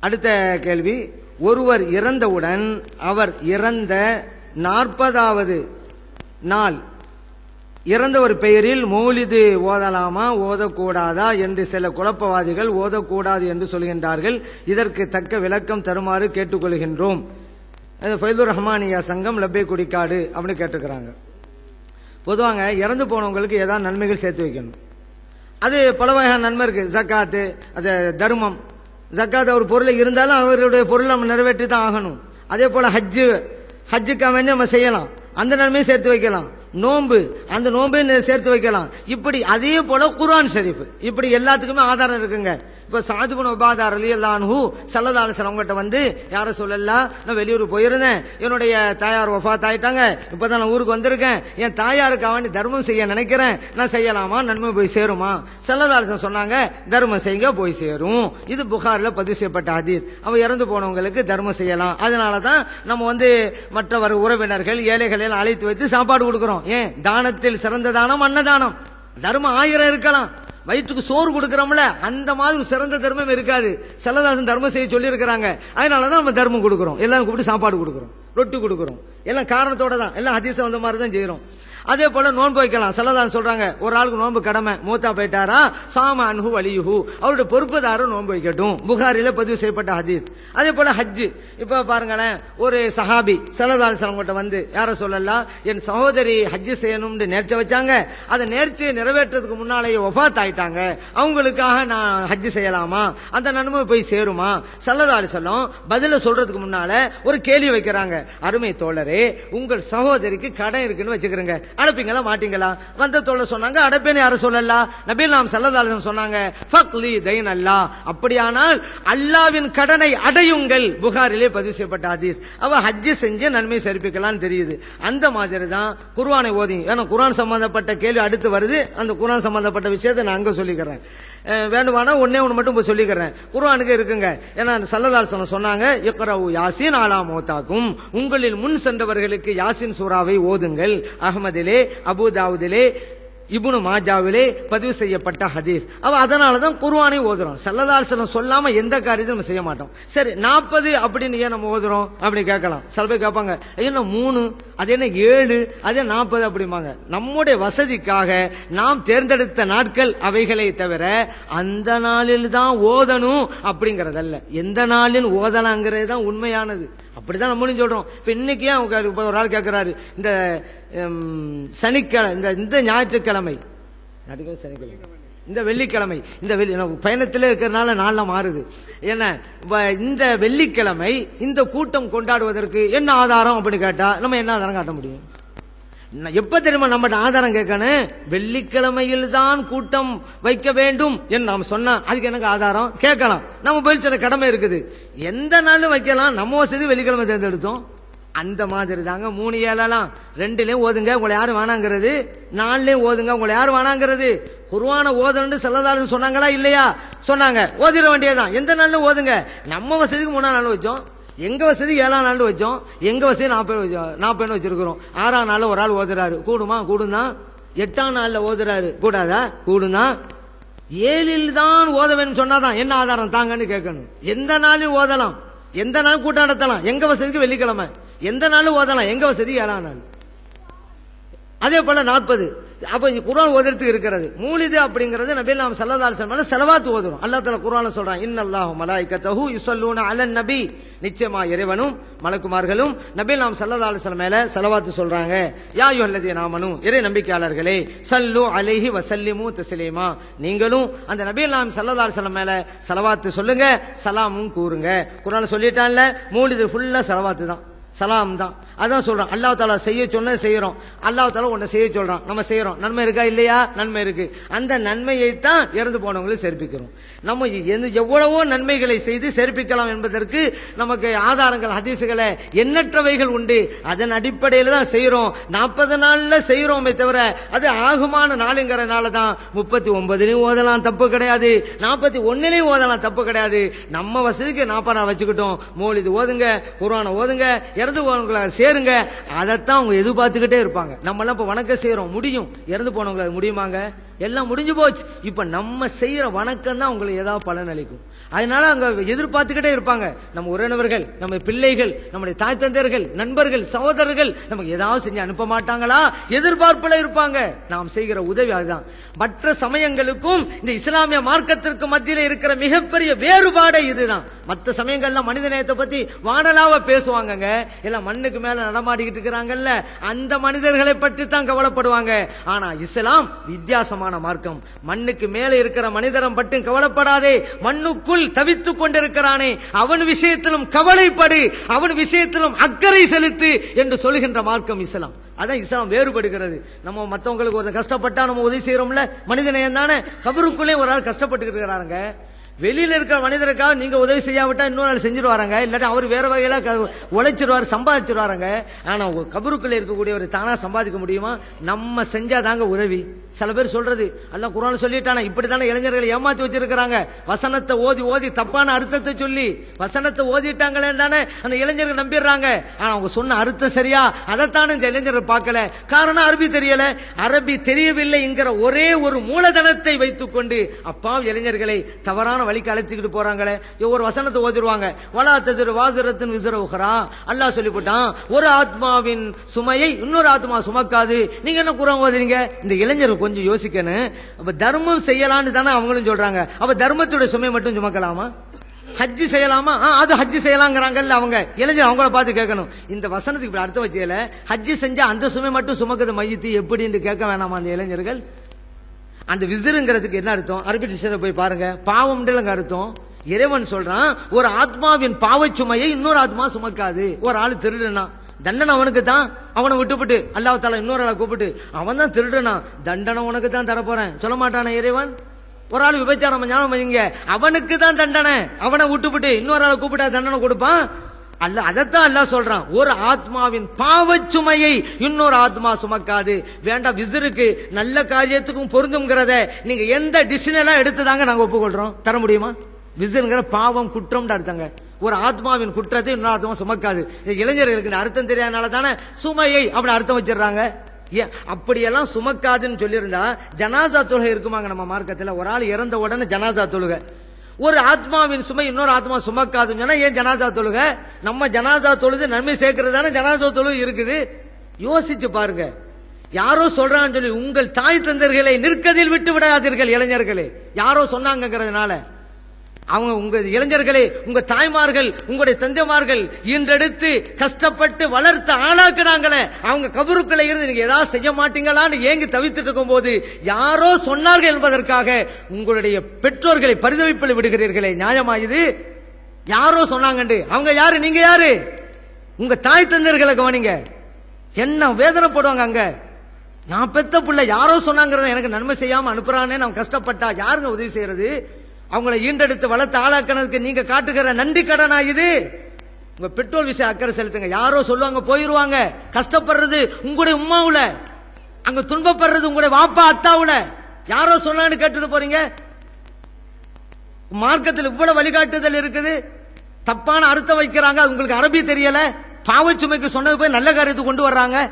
அடுத்த கேள்வி. ஒருவர் இறந்தவுடன் அவர் இறந்த நாற்பதாவது நாள். இறந்தவர் பெயரில் மௌலிது ஓதலாமா? ஓதக்கூடாதா? என்று சில குழப்பவாதிகள் ஓதக்கூடாது என்று சொல்கின்றார்கள். இதற்கு தக்க விளக்கம் தருமாறு கேட்டுக்கொள்கின்றோம். அது ஃபைதுர் ரஹ்மானியா சங்கம் லப்பே குடிக்காடு அப்படின்னு கேட்டுக்கிறாங்க. பொதுவாங்க இறந்து போனவங்களுக்கு ஏதாவது நன்மைகள் சேர்த்து வைக்கணும். அது பல வகையான நன்மை இருக்கு. ஜக்காத்து அது தர்மம் ஜக்காத் ஒரு பொருளை இருந்தாலும் அவருடைய பொருளை நம்ம நிறைவேற்றி தான் ஆகணும். அதே போல ஹஜ்ஜு ஹஜ்ஜுக்காக வேண்டி நம்ம செய்யலாம்? அந்த நன்மையும் சேர்த்து வைக்கலாம். நோன்பு. அந்த நோன்பை சேர்த்து வைக்கலாம். இப்படி அதே போல குர்ஆன் ஷரீஃப். இப்படி எல்லாத்துக்குமே ஆதாரம் இருக்குங்க. இப்ப சாதுபன் உபாதார் அலி அல்லான்ஹு சல்லதால அவங்ககிட்ட வந்து யார சொல்லலாம் நான் வெளியூர் போயிருந்தேன். என்னுடைய தாயார் ஒஃபாத் ஆயிட்டாங்க. இப்பதான் நான் ஊருக்கு வந்திருக்கேன். என் தாயாருக்காக வேண்டி தர்மம் செய்ய நினைக்கிறேன். நான் செய்யலாமா? நன்மை போய் சேருமா? சல்லதாலசன் சொன்னாங்க தர்மம் செய்யுங்க போய் சேரும். இது புகாரில் பதிவு செய்யப்பட்ட ஹதீஸ். அவன் இறந்து போனவங்களுக்கு தர்மம் செய்யலாம். அதனால தான் நம்ம வந்து மற்றவர் உறவினர்கள் ஏழைகளை அழைத்து வைத்து சாப்பாடு கொடுக்கிறோம். ஏன்? தானத்தில் சிறந்த தானம் அன்னதானம். தர்மம் ஆயிரம் இருக்கலாம். வயிற்றுக்கு சோறு கொடுக்கறோம்ல அந்த மாதிரி சிறந்த தர்மம் இருக்காது. செல்லதாசன் தர்மம் செய்ய சொல்லி இருக்கிறாங்க அதனாலதான் நம்ம தர்மம் கொடுக்குறோம். எல்லாரும் கூப்பிட்டு சாப்பாடு கொடுக்குறோம். ரொட்டி கொடுக்குறோம். எல்லாம் காரணத்தோட தான் எல்லாம் அதிசம் வந்த மாதிரி தான் செய்யறோம் அதே போல நோன்பு வைக்கலாம். சிலதான் சொல்றாங்க ஒரு ஆளுக்கு நோன்பு கடமை மூத்தா போயிட்டாரா? சாம அன்ஹு வலியுஹு. அவருடைய பொறுப்புதாரும் நோன்பு வைக்கட்டும். புகாரில பதிவு செய்யப்பட்ட ஹதீஸ். அதே போல ஹஜ்ஜு. இப்ப பாருங்களேன் ஒரு சஹாபி சிலதான் கிட்ட வந்து யார சொல்லலாம் என் சகோதரி ஹஜ்ஜு செய்யணும்னு நேர்ச்சி வச்சாங்க. அதை நேர்ச்சியை நிறைவேற்றதுக்கு முன்னாலேயே ஒஃபாத் ஆயிட்டாங்க அவங்களுக்காக நான் ஹஜ்ஜு செய்யலாமா? அந்த நன்மை போய் சேருமா? சல்லதாலி சொல்லும் பதில சொல்றதுக்கு முன்னால ஒரு கேள்வி வைக்கிறாங்க. அருமை தோழரே உங்கள் சகோதரிக்கு கடன் இருக்குன்னு வச்சுக்கிறேங்க. அனுப்பிங்களா மாட்டீங்களா? வந்த தோழர் சொன்னாங்க அடப்பேன்னு யாரும் சொல்லலா? நபீல் நாம் சல்லதாலன் சொன்னாங்க ஃபக்லி தைன் அல்லா அப்படியானால் அல்லாவின் கடனை அடையுங்கள். புகாரிலே பதிவு செய்யப்பட்ட ஹதீஸ். அவ ஹஜ்ஜி செஞ்சு நன்மை சரிப்பிக்கலாம்னு தெரியுது. அந்த மாதிரி தான் குர்வானை ஓதி. ஏன்னா குரான் சம்பந்தப்பட்ட கேள்வி அடுத்து வருது. அந்த குரான் சம்பந்தப்பட்ட விஷயத்தை நான் அங்கே சொல்லிக்கிறேன். வேண்டுமானா ஒன்னே ஒன்று மட்டும் சொல்லிக்கிறேன். குர்வானுக்கு இருக்குங்க. ஏன்னா சல்லதால் சொன்னாங்க இக்கரவு யாசின் ஆலா மோத்தாக்கும். உங்களில் முன் சென்றவர்களுக்கு யாசின் சூறாவை ஓதுங்கள். முஸ்னதிலே அபுதாவுதிலே இபுனு மாஜாவிலே பதிவு செய்யப்பட்ட ஹதீஸ். அவ அதனால தான் குர்ஆனை ஓதுறோம். சல்லதாசனம் சொல்லாம எந்த காரியத்தையும் நம்ம செய்ய மாட்டோம். சரி நாற்பது அப்படின்னு ஏன் நம்ம ஓதுறோம்? அப்படின்னு கேட்கலாம். சில பேர் கேட்பாங்க என்ன மூணு? அது என்ன ஏழு? அதே நாற்பது அப்படிம்பாங்க. நம்முடைய வசதிக்காக நாம் தேர்ந்தெடுத்த நாட்கள் அவைகளை தவிர அந்த நாளில் தான் ஓதணும் அப்படிங்கறதல்ல. எந்த நாளில் ஓதலாங்கிறது தான் உண்மையானது. அப்படிதான் நம்மளும் சொல்றோம். இப்ப இன்னைக்கு அவங்க ஒரு ஆள் கேட்கிறாரு இந்த சனிக்கிழமை இந்த இந்த ஞாயிற்றுக்கிழமை, சனிக்கிழமை. இந்த வெள்ளிக்கிழமை. இந்த வெள்ளி பயணத்தில் இருக்கிறதுனால நாளில் மாறுது. என்ன வ- இந்த வெள்ளிக்கிழமை இந்த கூட்டம் கொண்டாடுவதற்கு என்ன ஆதாரம் அப்படின்னு கேட்டால் நம்ம என்ன ஆதாரம் காட்ட முடியும்? எப்ப தெரியுமா நம்ம ஆதாரம் கேட்கணும்? வெள்ளிக்கிழமையில் தான் கூட்டம் வைக்க வேண்டும் என்று நாம் சொன்னா அதுக்கு எனக்கு ஆதாரம்? கேட்கலாம். நம்ம போய் சொல்ல கடமை இருக்குது. எந்த நாளும் வைக்கலாம். நம்ம வசதி வெள்ளிக்கிழமை தேர்ந்தெடுத்தோம். அந்த மாதிரி தாங்க. மூணு ஏழலாம் ரெண்டுலயும் ஓதுங்க. உங்களை யாரும் வேணாங்கிறது நாலுலயும் ஓதுங்க. உங்களை யாரும் வேணாங்கிறது குருவான ஓதணும்னு செல்லதாருன்னு சொன்னாங்களா இல்லையா? சொன்னாங்க. ஓதிட வேண்டியதுதான். எந்த நாள்ல ஓதுங்க. நம்ம வசதிக்கு மூணாம் நாள் வச்சோம். எங்க வசதி ஏழாம் நாள் வச்சோம். எங்க வசதி நாற்பது வச்சோம் நாற்பது வச்சிருக்கிறோம். ஆறாம் நாள் ஒரு ஆள் ஓதுறாரு. கூடுமா? கூடுனா எட்டாம் நாள்ல ஓதுறாரு. கூடாதா? கூடுனா ஏழில் தான் ஓத வேண்டும் சொன்னாதான். என்ன ஆதாரம்? தாங்கன்னு கேட்கணும். எந்த நாளும் ஓதலாம். எந்த நாளும் கூட்டம் நடத்தலாம். எங்க வசதிக்கு வெள்ளிக்கிழமை. எந்த நாளும் ஓதலாம். எங்க வசதி ஏழாம் நாள். அதே போல நாற்பது. அப்ப குரான் ஓதுறதுக்கு இருக்கிறது. மூலிது அப்படிங்கிறது நபி நாம் சல்லல்லாஹு அலைஹி செலவாத்து ஓதுறோம். அல்லா தஆலா குரான் சொல்றான் இன்னல்லாஹு மலாயிகத்தஹு யுஸல்லூன அலன் நபி. நிச்சயமா இறைவனும் மலக்குமார்களும் நபி நாம் சல்லல்லாஹு அலைஹி மேல செலவாத்து சொல்றாங்க. யா அய்யுஹல்லதீன நாமனும் இறை நம்பிக்கையாளர்களே சல்லு அலேஹி வசல்லிமு தஸ்லீமா. நீங்களும் அந்த நபி நாம் சல்லல்லாஹு அலைஹி மேல செலவாத்து சொல்லுங்க சலாமும் கூறுங்க. குரான் சொல்லிட்டான்ல மூலிது ஃபுல்லா செலவாத்து தான். சலாம் தான். அதான் சொல்றோம் அல்லா தாலா செய்ய சொன்ன செய்யறோம். அல்லா தாலா உன்னை செய்ய சொல்றான். நம்ம செய்யறோம். நன்மை இருக்கா இல்லையா? நன்மை இருக்கு. அந்த நன்மையை தான் இறந்து போனவங்களை செருப்பிக்கிறோம். நம்ம எவ்வளவோ நன்மைகளை செய்து சேர்ப்பிக்கலாம் என்பதற்கு நமக்கு ஆதாரங்கள் ஹதீசுகளை எண்ணற்றவைகள் உண்டு. அதன் அடிப்படையில் தான் செய்யறோம். நாற்பது நாள்ல செய்யறோமே தவிர அது ஆகுமான நாளுங்கிறனால தான் முப்பத்தி ஒன்பதுலையும் ஓதலாம். தப்பு கிடையாது. நாற்பத்தி ஒன்னுலையும் ஓதலாம். தப்பு கிடையாது. நம்ம வசதிக்கு நாற்பது நாள் வச்சுக்கிட்டோம். மோலிது ஓதுங்க குரான ஓதுங்க இறந்து போனவங்களை சேருங்க அதைத்தான் அவங்க எதிர்பார்த்துக்கிட்டே இருப்பாங்க. நம்மளாம் இப்போ வணக்கம் செய்கிறோம் முடியும். இறந்து போனவங்களை முடியுமாங்க? எல்லாம் முடிஞ்சு போச்சு. இப்ப நம்ம செய்யற வணக்கம் தான் உங்களுக்கு ஏதாவது பலன் அளிக்கும். அதனால அங்க எதிர்பார்த்துக்கிட்டே இருப்பாங்க. நம்ம உறவினர்கள் நம்ம பிள்ளைகள் நம்முடைய தாய் தந்தையர்கள் நண்பர்கள் சகோதரர்கள் நமக்கு ஏதாவது செஞ்சு அனுப்ப மாட்டாங்களா? எதிர்பார்ப்புல இருப்பாங்க. நாம் செய்கிற உதவி அதுதான். மற்ற சமயங்களுக்கும் இந்த இஸ்லாமிய மார்க்கத்திற்கு மத்தியில் இருக்கிற மிகப்பெரிய வேறுபாடே இதுதான். மற்ற சமயங்கள்லாம் மனித நேயத்தை பத்தி வானலாவ பேசுவாங்கங்க. எல்லாம் மண்ணுக்கு மேல நடமாடிக்கிட்டு இருக்கிறாங்கல்ல. அந்த மனிதர்களை பற்றி தான் கவலைப்படுவாங்க. ஆனா இஸ்லாம் வித்தியாசமான மார்க்கம். மண்ணுக்கு மேலே இருக்கிற மனிதரம் பட்டும் கவலைப்படாதே. மண்ணுக்குள் தவித்துக் கொண்டிருக்கிறானே. அவன் விஷயத்திலும் கவலைப்படு. அவன் விஷயத்திலும் அக்கறை செலுத்து என்று சொல்கின்ற மார்க்கம் இஸ்லாம். அதான் இஸ்லாம் வேறுபடுகிறது. நம்ம மற்றவங்களுக்கு ஒரு கஷ்டப்பட்டா நம்ம உதவி செய்யறோம்ல மனிதனே தானே? கபருக்குள்ளே ஒரு ஆள் கஷ்டப்பட்டு இருக்கிறாருங்க. வெளியில இருக்கிற மனிதருக்காக நீங்க உதவி செய்யாவிட்டா இன்னொரு நாள் செஞ்சிருவாருங்க. இல்லாட்டி அவர் வேற வகையில உழைச்சிருவாரு சம்பாதிச்சிருவாருங்க. ஆனா உங்க கபருக்குள்ள இருக்கக்கூடியவர் தானா சம்பாதிக்க முடியுமா? நம்ம செஞ்சாதாங்க உதவி. சில பேர் சொல்றது அல்ல குரான் சொல்லிட்டானா இப்படித்தானே இளைஞர்களை ஏமாத்தி வச்சிருக்கிறாங்க. வசனத்தை ஓதி ஓதி தப்பான அர்த்தத்தை சொல்லி வசனத்தை ஓதிட்டாங்களே தானே அந்த இளைஞர்கள் நம்பிடுறாங்க. ஆனா அவங்க சொன்ன அர்த்தம் சரியா? அதைத்தானே இந்த இளைஞர்கள் பார்க்கல. காரணம் அரபி தெரியல. அரபி தெரியவில்லைங்கிற ஒரே ஒரு மூலதனத்தை வைத்துக் கொண்டு இளைஞர்களை தவறான வழிக்கு அழைத்துக்கிட்டு போறாங்களே? ஒரு வசனத்தை ஓதிருவாங்க வலா தஜரு வாசரத்தின் விசர உகரா அல்லாஹ் சொல்லி போட்டான் ஒரு ஆத்மாவின் சுமையை இன்னொரு ஆத்மா சுமக்காது. நீங்க என்ன குரம் ஓதுறீங்க? இந்த இளைஞர்கள் கொஞ்சம் யோசிக்கணும். அப்ப தர்மம் செய்யலான்னு தானே அவங்களும் சொல்றாங்க. அப்ப தர்மத்துடைய சுமை மட்டும் சுமக்கலாமா? ஹஜ் செய்யலாமா? ஆ, அது ஹஜ்ஜி செய்யலாங்கிறாங்கல்ல அவங்க. இளைஞர் அவங்கள பார்த்து கேட்கணும். இந்த வசனத்துக்கு இப்படி அர்த்தம் வச்சல ஹஜ்ஜி செஞ்சா அந்த சுமை மட்டும் சுமக்குது மையத்து. எப்படின்னு கேட்க வேணாமா அந்த இளைஞர்கள்? அந்த விசிறுங்கிறதுக்கு என்ன அர்த்தம்? அரபி டிக்ஷனரி போய் பாருங்க. பாவம்ன்றலங்க அர்த்தம். இறைவன் சொல்றான் ஒரு ஆத்மாவின் பாவச் சுமையை இன்னொரு ஆத்மா சுமக்காது. ஒரு ஆள் திருடுனா தண்டனை அவனுக்கு தான் அவனை விட்டுவிட்டு அல்லாஹ் தாலா இன்னொரு ஆளை கூப்பிட்டு அவன் தான் திருடுனா தண்டனை உனக்கு தான் தரப்போறேன். சொல்ல மாட்டானே இறைவன்? ஒரு ஆள் விபச்சாரம் ஞானம் வைங்க அவனுக்கு தான் தண்டனை. அவனை விட்டுவிட்டு இன்னொரு ஆளை கூப்பிட்டா தண்டனை கொடுப்பான்? அல்ல அதைத்தான் அல்ல சொல்றான். ஒரு ஆத்மாவின் பாவச்சுமையை இன்னொரு ஆத்மா சுமக்காது. வேண்டாம் விசிறுக்கு நல்ல காரியத்துக்கும் பொருந்துங்கிறத நீங்க எந்த டிசிஷனெல்லாம் எடுத்து தாங்க நாங்க ஒப்புக்கொள்றோம். தர முடியுமா? விசிறுங்கிற பாவம் குற்றம்னு அர்த்தங்க. ஒரு ஆத்மாவின் குற்றத்தை இன்னொரு ஆத்மா சுமக்காது. இளைஞர்களுக்கு அர்த்தம் தெரியாதனால தானே சுமையை அப்படி அர்த்தம் வச்சிடறாங்க. அப்படியெல்லாம் சுமக்காதுன்னு சொல்லியிருந்தா ஜனாசா தொழுகை இருக்குமாங்க நம்ம மார்க்கத்தில். ஒரு ஆள் இறந்த உடனே ஜனாசா தொழுகை. ஒரு ஆத்மாவின் சுமை இன்னொரு ஆத்மா சுமக்காதுன்னு சொன்னா ஏன் ஜனாசா தொழுக? நம்ம ஜனாசா தொழுது நன்மை சேர்க்கிறது தானே ஜனாசா தொழுகு இருக்குது? யோசிச்சு பாருங்க. யாரோ சொல்றான்னு சொல்லி உங்கள் தாய் தந்தர்களை நிற்கதில் விட்டு விடாதீர்கள் இளைஞர்களே. யாரோ சொன்னாங்கிறதுனால அவங்க உங்க இளைஞர்களே உங்க தாய்மார்கள் உங்களுடைய தந்தைமார்கள் இன்றெடுத்து கஷ்டப்பட்டு வளர்த்து ஆளாக்குனாங்களே அவங்க கபருக்குள்ள இருந்து நீங்க ஏதாவது செய்ய மாட்டீங்களான்னு ஏங்கி தவித்துட்டு இருக்கும் போது யாரோ சொன்னார்கள் என்பதற்காக உங்களுடைய பெற்றோர்களை பரிதவிப்பில் விடுகிறீர்களே. நியாயமா இது? யாரோ சொன்னாங்கண்டு. அவங்க யாரு? நீங்க யாரு? உங்க தாய் தந்தர்களை கவனிங்க. என்ன வேதனைப்படுவாங்க அங்க? நான் பெத்த பிள்ளை யாரோ சொன்னாங்கிறத எனக்கு நன்மை செய்யாம அனுப்புறானே நான் கஷ்டப்பட்டா யாருங்க உதவி செய்யறது? அவங்கள ஈண்டெடுத்து வளர்த்து ஆளாக்கினதுக்கு நீங்க காட்டுகிற நன்றி கடனா இது? உங்க பெட்ரோல் விஷயம் அக்கறை செலுத்துங்க. யாரோ சொல்லுவாங்க போயிருவாங்க. கஷ்டப்படுறது உங்களுடைய உமாவுல அங்க துன்பப்படுறது உங்களுடைய வாப்பா அத்தாவுல. யாரோ சொன்னான்னு கேட்டுட்டு போறீங்க? மார்க்கத்தில் இவ்வளவு வழிகாட்டுதல் இருக்குது. தப்பான அர்த்தம் வைக்கிறாங்க. அது உங்களுக்கு அரபி தெரியல. பாவச்சுமைக்கு சொன்னது போய் நல்ல காரியத்தை கொண்டு வர்றாங்க.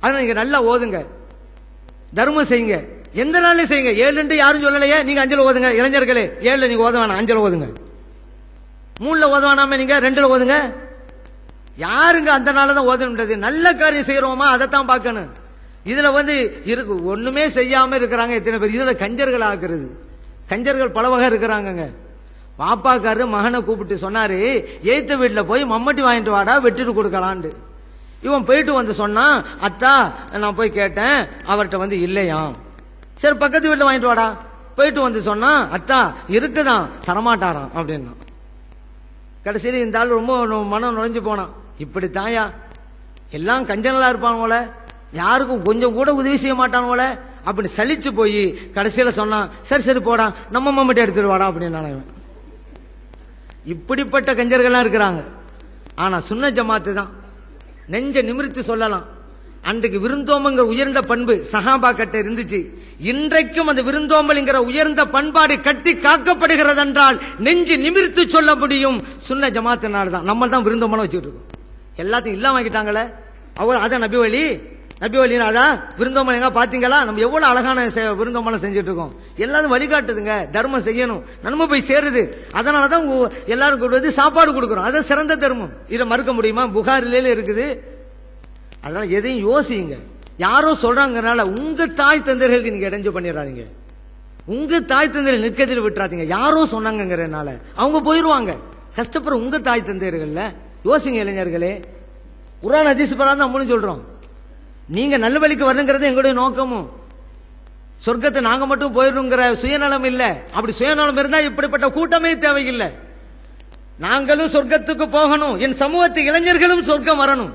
அதை நீங்க நல்லா ஓதுங்க. தர்மம் செய்யுங்க. எந்த நாள்லயும் செய்யுங்க. ஏழு யாரும் சொல்லலையே. நீங்க அஞ்சல் ஓதுங்க. இளைஞர்களே ஏழுல நீங்க ஓத வேணாம் அஞ்சல் ஓதுங்க. மூணுல ஓத வேணாம நீங்க ரெண்டுல ஓதுங்க. யாருங்க அந்த நாள் தான் ஓதணுன்றது நல்ல காரியம் செய்யறோமா? அதைத்தான் பார்க்கணும். இதுல வந்து இருக்கு ஒண்ணுமே செய்யாம இருக்கிறாங்க எத்தனை பேர். இதுல கஞ்சர்கள் ஆக்குறது. கஞ்சர்கள் பல வகை இருக்கிறாங்கங்க. பாப்பாக்காரு மகனை கூப்பிட்டு சொன்னாரு எய்த்த வீட்டுல போய் மம்மட்டி வாங்கிட்டு வாடா வெட்டிட்டு கொடுக்கலான்ட்டு இவன் போயிட்டு வந்து சொன்னான் அத்தா நான் போய் கேட்டேன் அவர்கிட்ட வந்து இல்லையாம். சரி பக்கத்து வீட்டில் வாங்கிட்டு வாடா. போயிட்டு வந்து சொன்னா அத்தா இருக்குதான் தரமாட்டாராம் அப்படின்னா. கடைசியில் இந்த ஆள் ரொம்ப மனம் நுழைஞ்சு போனான். இப்படி தாயா? எல்லாம் கஞ்சனலா இருப்பானுங்கள யாருக்கும் கொஞ்சம் கூட உதவி செய்ய மாட்டானுங்கள அப்படி சலிச்சு போய் கடைசியில் சொன்னான் சரி சரி போடா. நம்ம மம்மட்டி எடுத்துட்டு வாடா அப்படின்னு இப்படிப்பட்ட கஞ்சர்கள்லாம் இருக்கிறாங்க. ஆனா சுன்ன ஜமாத்து தான் நெஞ்ச நிமிர்த்தி சொல்லலாம். அன்றைக்கு விருந்தோம்புங்கிற உயர்ந்த பண்பு சஹாபா கட்ட இருந்துச்சு. இன்றைக்கும் அந்த விருந்தோம்பல்ங்கிற உயர்ந்த பண்பாடு கட்டி காக்கப்படுகிறது என்றால் நெஞ்சு நிமிர்த்து சொல்ல முடியும். சுன்ன ஜமாத்தினால தான். நம்ம தான் விருந்தோம்பலம் வச்சுட்டு இருக்கோம். எல்லாத்தையும் இல்லாம ஆக்கிட்டாங்களே? அவர் அதான் நபி வழி நபி வழினாதா விருந்தோம்பலம் எங்க பாத்தீங்களா? நம்ம எவ்வளவு அழகான செ- விருந்தோம்பலம் செஞ்சுட்டு இருக்கோம். எல்லாரும் வழிகாட்டுதுங்க. தர்மம் செய்யணும். நன்மை போய் சேருது. அதனாலதான் எல்லாரும் கொண்டு வந்து சாப்பாடு கொடுக்குறோம். அது சிறந்த தர்மம். இதை மறுக்க முடியுமா? புகாரிலே இருக்குது. அதனால எதையும் யோசிங்க யாரோ சொல்றாங்கனால உங்க தாய் தந்தர்களுக்கு நீங்க இடைஞ்சு பண்ணிடாதீங்க உங்க தாய் தந்தையர் நிற்கதில் விட்டுறாதீங்க. யாரோ சொன்னாங்கிறனால அவங்க போயிருவாங்க. கஷ்டப்படுற உங்க தாய் தந்தையர்கள்ல யோசிங்க இளைஞர்களே. குரான் ஹதீஸ் பரா தான் சொல்றோம். நீங்க நல்ல வழிக்கு வரணுங்கிறது எங்களுடைய நோக்கமும். சொர்க்கத்தை நாங்க மட்டும் போயிடணுங்கிற சுயநலம் இல்ல. அப்படி சுயநலம் இருந்தா இப்படிப்பட்ட கூட்டமே தேவையில்லை. நாங்களும் சொர்க்கத்துக்கு போகணும். என் சமூகத்து இளைஞர்களும் சொர்க்கம் வரணும்.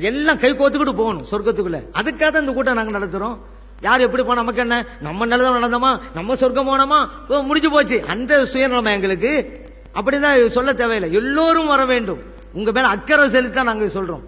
எல்லாம் கை கோத்துக்கிட்டு போகணும் சொர்க்கத்துக்குள்ள. அதுக்காக தான் இந்த கூட்டம் நாங்க நடத்துறோம். யார் எப்படி போனா நமக்கு என்ன? நம்ம நல்லதான் நடந்தோமா? நம்ம சொர்க்கம் போனோமா? ஓ, முடிஞ்சு போச்சு. அந்த சுயநலமா எங்களுக்கு. அப்படிதான் சொல்ல தேவையில்லை. எல்லோரும் வர வேண்டும். உங்க மேல அக்கறை செலுத்தான் நாங்க சொல்றோம்.